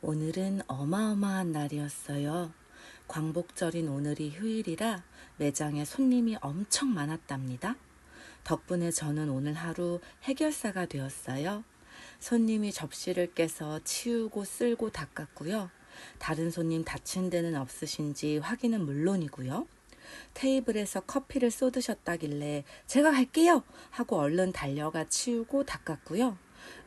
오늘은 어마어마한 날이었어요. 광복절인 오늘이 휴일이라 매장에 손님이 엄청 많았답니다. 덕분에 저는 오늘 하루 해결사가 되었어요. 손님이 접시를 깨서 치우고 쓸고 닦았고요. 다른 손님 다친 데는 없으신지 확인은 물론이고요. 테이블에서 커피를 쏟으셨다길래 제가 갈게요 하고 얼른 달려가 치우고 닦았고요.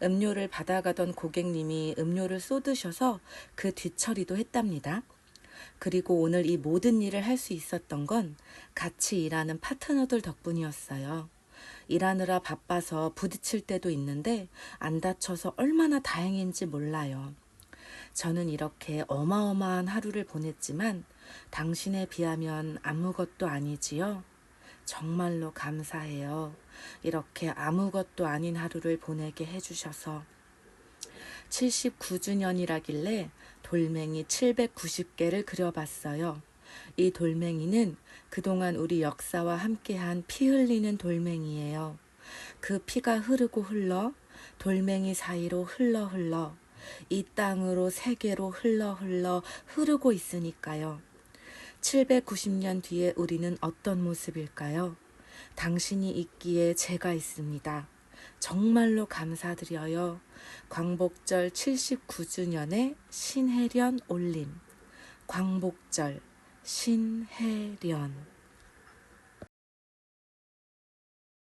음료를 받아가던 고객님이 음료를 쏟으셔서 그 뒤처리도 했답니다. 그리고 오늘 이 모든 일을 할 수 있었던 건 같이 일하는 파트너들 덕분이었어요. 일하느라 바빠서 부딪힐 때도 있는데 안 다쳐서 얼마나 다행인지 몰라요. 저는 이렇게 어마어마한 하루를 보냈지만 당신에 비하면 아무것도 아니지요. 정말로 감사해요. 이렇게 아무것도 아닌 하루를 보내게 해주셔서. 79주년이라길래 돌멩이 790개를 그려봤어요. 이 돌멩이는 그동안 우리 역사와 함께한 피 흘리는 돌멩이에요. 그 피가 흐르고 흘러 돌멩이 사이로 흘러 흘러 이 땅으로 세계로 흘러 흘러 흐르고 있으니까요. 790년 뒤에 우리는 어떤 모습일까요? 당신이 있기에 제가 있습니다. 정말로 감사드려요. 광복절 79주년의 신혜련 올림. 광복절 신혜련.